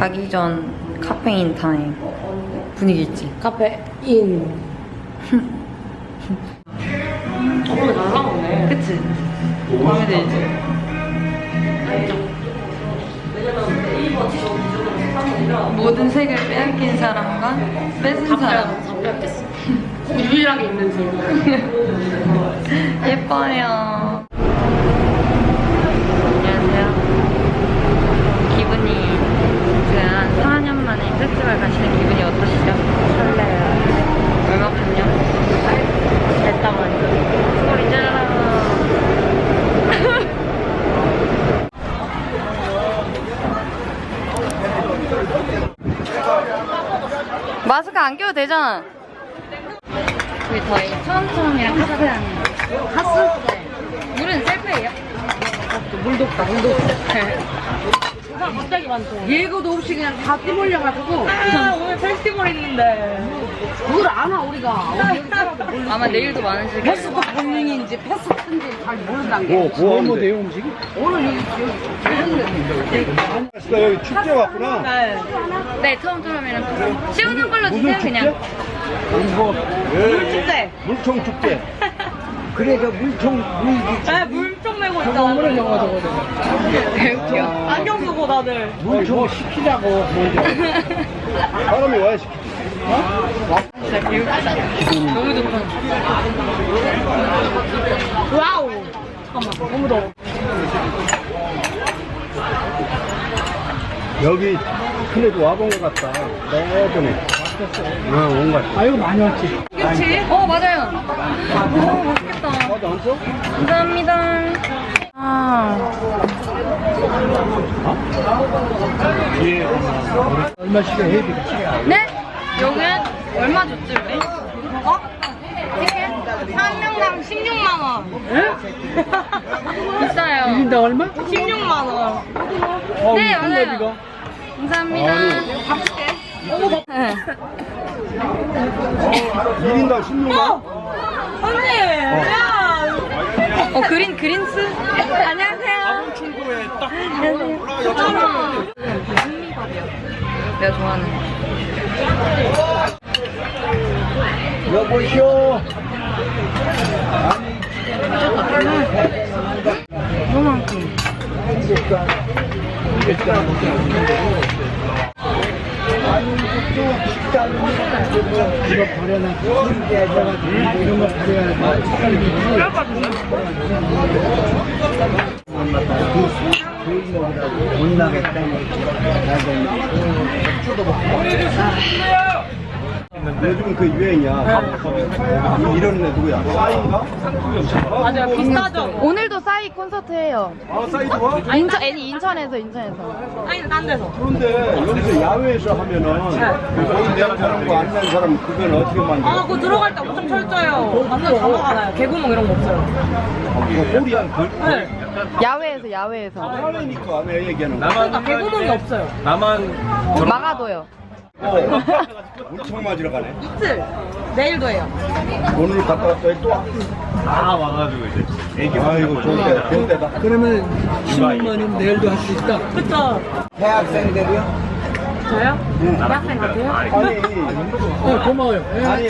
가기 전 카페인 타임 분위기 있지? 카페 인. 어, 잘 나오네. 그치? 마음에 들지? 모든 색을 빼앗긴 사람과 뺏은 사람 잡혔겠어. 유일하게 있는 색. 예뻐요 기분이 지금 4년 만에 페스티벌 가시는 기분이 어떠시죠? 설레요 얼마큼요? 됐다만 소리 질러 마스크 안 껴도 되잖아. 우리 저희 처음처럼이랑 카스 하는 거. 물은 셀프예요? 물도 없다, 물도 없다. 사람 갑자기 많죠. 예고도 없이 그냥 다 띠몰려가지고. 아, 오늘 페스티벌 있는데. 물안 와, 우리가. 아마 내일도 많으실 거예요. 패스도 본능인지 패스 큰지 잘 모른다는 게. 뭐, 뭐 하면 돼요, 음식이? 오늘 여기, 여기, 나 여기 축제 왔구나. 네. 네, 처음처럼이랑 카스. 치우는 걸로 주세요, 그냥. 뭐, 예, 축제. 물총 축제. 그래, 저 물총, 물, 아, 물 총 메고 있잖아. 물을 영화 저거. 웃겨. 안경 쓰고 다들. 물총 시키자고. 사람이 와야 시키지. 진짜 개웃기다. 너무 좋다. 와우. 잠깐만, 너무 더워. 여기 큰애도 와본 것 같다. 예전에. 응, 온것 같아. 아이고, 많이 왔지. 그치? 어, 맞아요. 오, 맛있겠다. 안 써? 감사합니다. 아, 예. 얼마씩이야, 회비가? 네? 여기는 얼마 줬지, 우리? 어? 티켓? 한 명당 16만원. 비싸요. 인당 얼마? 16만원. 어, 네, 맞아요. 감사합니다. 네. 1인당 16만? 언니! 야! 어, 그린, 그린스? 안녕하세요. 친구에 딱. 내가 좋아하는. 여보시오. 요만큼. 이 거 버려놔. 이런 거 버려야 못 나겠다니. 요즘 그 유행이야. 이런 애 누구야? 싸인가? 맞아요, 비싸죠? 오늘도 싸이 콘서트 해요. 아, 싸이도 와? 인천, 아니, 인천에서, 인천에서. 아니, 딴 데서. 그런데 여기서 야외에서 하면은 그 거기 내는 사람 거안 내는 사람 그건 어떻게 만들어? 아, 그거 들어갈 때 엄청 철저해요. 완전 잡아가나요. 개구멍 이런 거 없어요. 그거 홀이 한 그, 네. 야외에서, 야외에서. 하나니까 내 얘기하는 거. 그러니까 개구멍이 없어요. 막아둬요. 어, 물총 맞으러 가네. 이틀. 내일도 해요. 오늘 갔다 왔더니 또 와. 다 와가지고 이제 애기 아이고 좋은 때다 좋은 때다. 그러면 16만 원 내일도 할 수 있다. 그쵸? 대학생들이요? 저요? 대학생 같아요? 아니 어, 고마워요. 예. 아니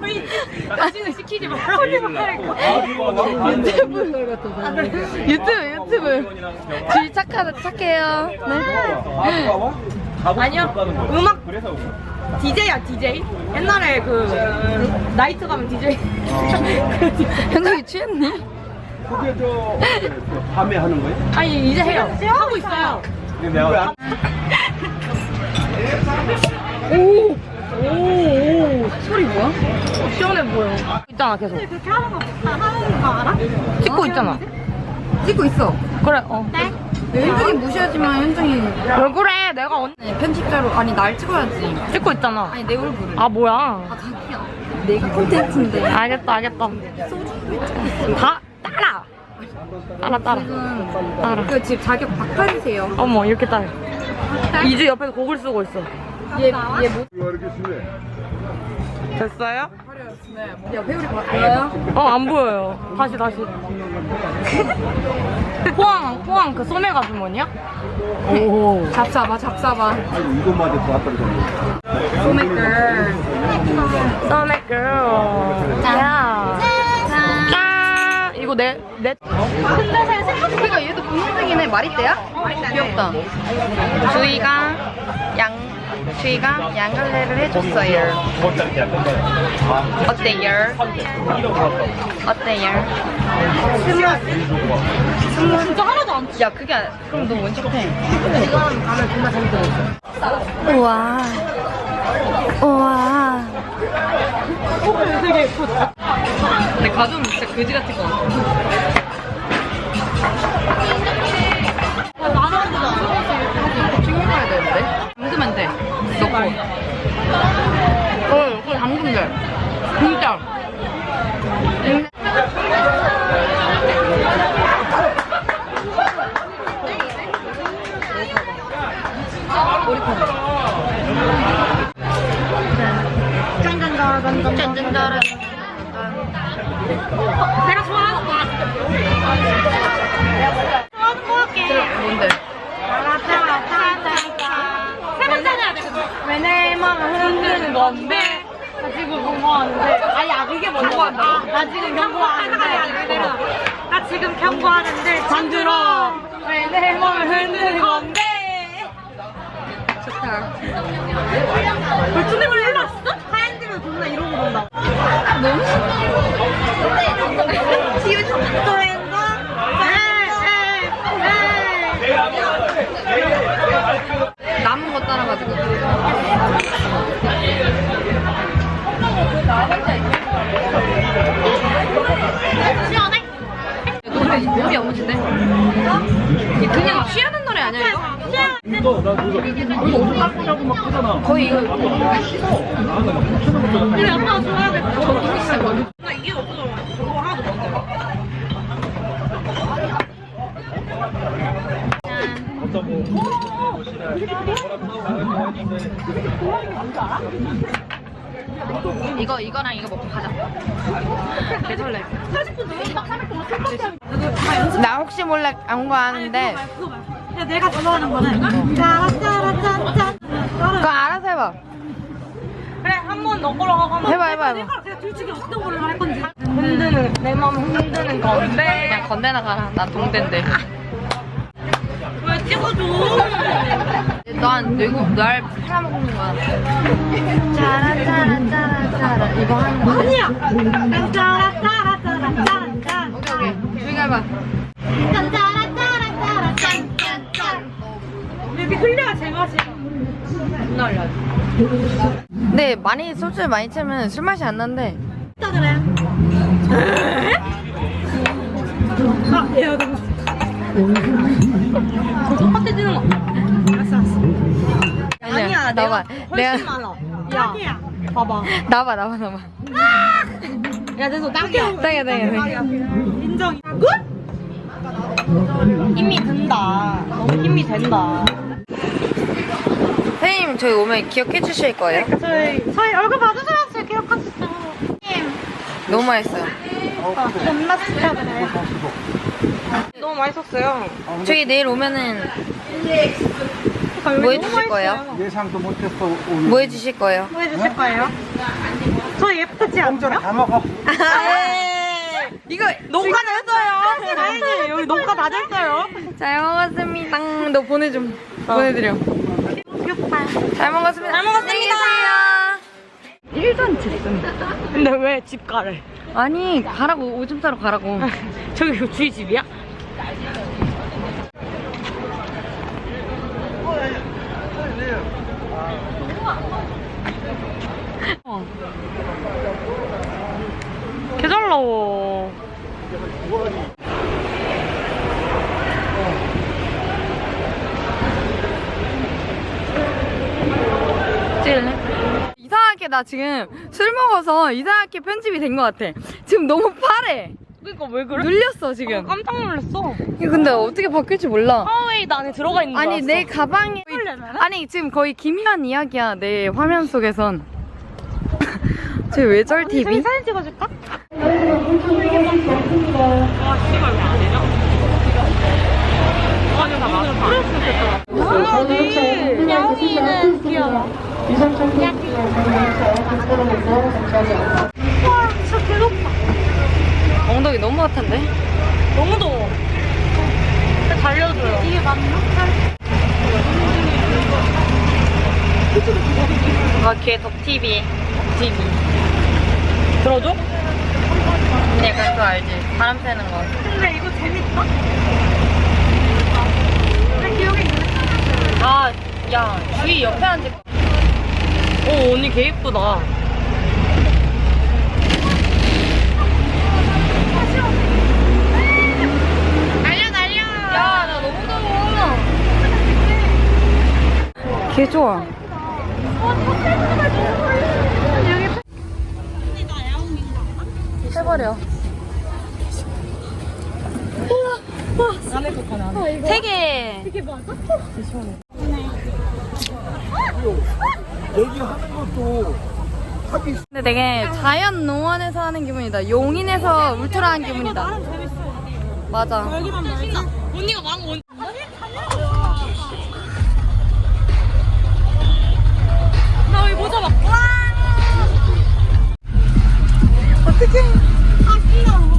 나중에 시키지 말고. 유튜브. 유튜브, 유튜브. 주희 착하, 착해요. 네. 아니요. 음악 DJ야 DJ. 옛날에 그 나이트 가면 DJ. 현정이 취했니? 그게 저그 밤에 하는 거예요? 아니 이제 해요. 하고 있어요. 근데 내가 오. 오. 소리 뭐야? 시원해 보여. 있잖아 계속. 그렇게 하는 거, 하는 거 알아? 찍고 있잖아. 찍고 있어. 그래. 어. 네? 현정이 무시하지만 현정이 왜 그래? 내가 언 아니, 편집자로 아니 날 찍어야지. 찍고 있잖아. 아니 내 얼굴을. 아 뭐야? 아 자기야. 내가 콘텐츠인데. 알겠다 알겠다. 다 따라. 따라 따라. 따라. 그집 자격 박탈이세요. 어머 이렇게 따라. 이주 옆에서 곡을 쓰고 있어. 얘 얘 못. 이거 이렇게 쓰네. 됐어요? 화려했으면 야 회오리 보여요? 어, 안 보여요. 다시, 다시. 포항, 포항 그 소매가 주머니야? 잡사봐 잡사봐 아이고 해도 왔다 그러네. 소맥글 소매 girl. 야. 짠. 이거 내, 내. 그러니까 얘도 분홍색이네 마리떼야? 귀엽다 주희가 양 주희가 양갈래를 해줬어요 어때요? 어때요? 스무 진짜 하나도 안 야 그게 아- 그럼 너 원칙해 우와 우와 예쁘다. 근데 가좀 진짜 그지 같을 것 같아 어 담그면 돼 진짜 짠짠짠 내가 좋아하는 거 같아. 좋아하는 거 할게. 뭔데? 세 번째는 해야 돼. 왜내 마음을 건데. 나 지금 경고하는데. 아니, 아, 이게 뭔지 모른다. 나 지금 경고하는데. 나 지금 경고하는데. 잠들어. 왜내 마음을 흔드는 건데. 좋다 벌초님을 일어났어? 하얀 집에 존나 이러고 본다. 너무 남은 거의 이거 우리 아빠 좋아하겠다. 전통이 진짜 거의 나 이게 없어. 그거 하나도 없어. 이거 이거랑 이거 먹고 가자 개설레 나 혹시 몰래 안거 아는데 야, 내가 좋아하는 거는. 그거 알아서 해봐 그래, 한 번 너 거로 하고 한 번. 해봐 해봐 해봐 내가 그냥 둘 중에 어떤 걸로 할 건지. 흔드는, 내 마음 흔드는 건데. 그냥 건대나 가라 난 동대인데 왜 찍어줘? 난 뇌고 날 팔아먹는 거야 짜라 짜라 짜라 짜라 이거 하는 거 아니야. 짜라 짜라 짜라짠짠. 오케이 오케이 주희가 해봐 짜라 짜라 짜라 짠짠짠. 이렇게 흘려야 제맛이. 존나 올려 근데 많이 소주를 많이 채면 술 맛이 안 난대 또 그래. 아, 얘가 너무 헛되지는 거. 아니야 나봐 내가 많아. 딱이야. 봐봐. 나봐 나봐 나봐 야, 내손. 땅이야 땅이야 땅이야 인정. 힘이 든다. 너무 힘이 된다. 선생님 저희 오면 기억해 주실 거예요? 저희, 저희 얼굴 봐주셔야지 기억하시죠. 너무 맛있어요 존나 진짜 그래. 너무 맛있었어요. 저희 내일 오면은 뭐 해주실 거예요? 예상도 못했어. 오늘. 뭐 해주실 거예요? 뭐 해주실 거예요? 저 예쁘지 공짜로 않나요? 다 먹어. 이거 녹화 됐어요. 아니, 여기 녹화 다 됐어요. 잘 먹었습니다 너 보내줘 보내드려. 잘 먹었습니다 잘 먹었습니다. 1도 안 쳤음 근데 왜 집 가래? 아니 가라고 오줌 싸러 가라고 저기 그 주희 집이야? 개잘 나와. 찍을래? 나 지금 술 먹어서 이상하게 편집이 된 것 같아 지금 너무 파래 그니까 왜 그래? 눌렸어 지금 깜짝 놀랐어. 이거 근데 어떻게 바뀔지 몰라 하웨이도 안에 들어가 있는 줄 아니 알았어. 내 가방이 아니 지금 거의 기묘한 이야기야 내 화면 속에선 저 외절 TV? 사진 찍어줄까? 야옹이는 귀여워. 와, 진짜 개높다. 엉덩이 너무 핫한데? 너무 더워. 달려줘요. 이게 맞나? 아, 걔 덕TV. 덕TV. 들어줘? 약간 그거 알지? 바람 쐬는 거. 근데 이거 재밌다. 아, 야, 주희 옆에 앉을 거. 오, 언니 개 이쁘다. 날려 날려. 야, 나 너무 더워. 개 좋아. 해버려. 세 개. 이게 맞아? 얘기하는 것도 하기 근데 되게 자연 농원에서 하는 기분이다. 용인에서 울트라 한 기분이다. 맞아. 언니가 왕 원. 나 여기 모자 막. 와! 어,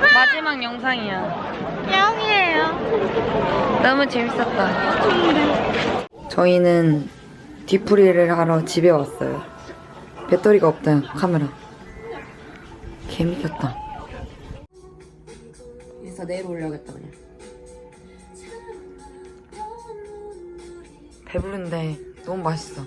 마지막 영상이야. 야옹이에요. 너무 재밌었다. 저희는 뒤풀이를 하러 집에 왔어요. 배터리가 없다, 카메라. 개미겼다. 인스타 내일 올려야겠다, 그냥. 배부른데 너무 맛있어.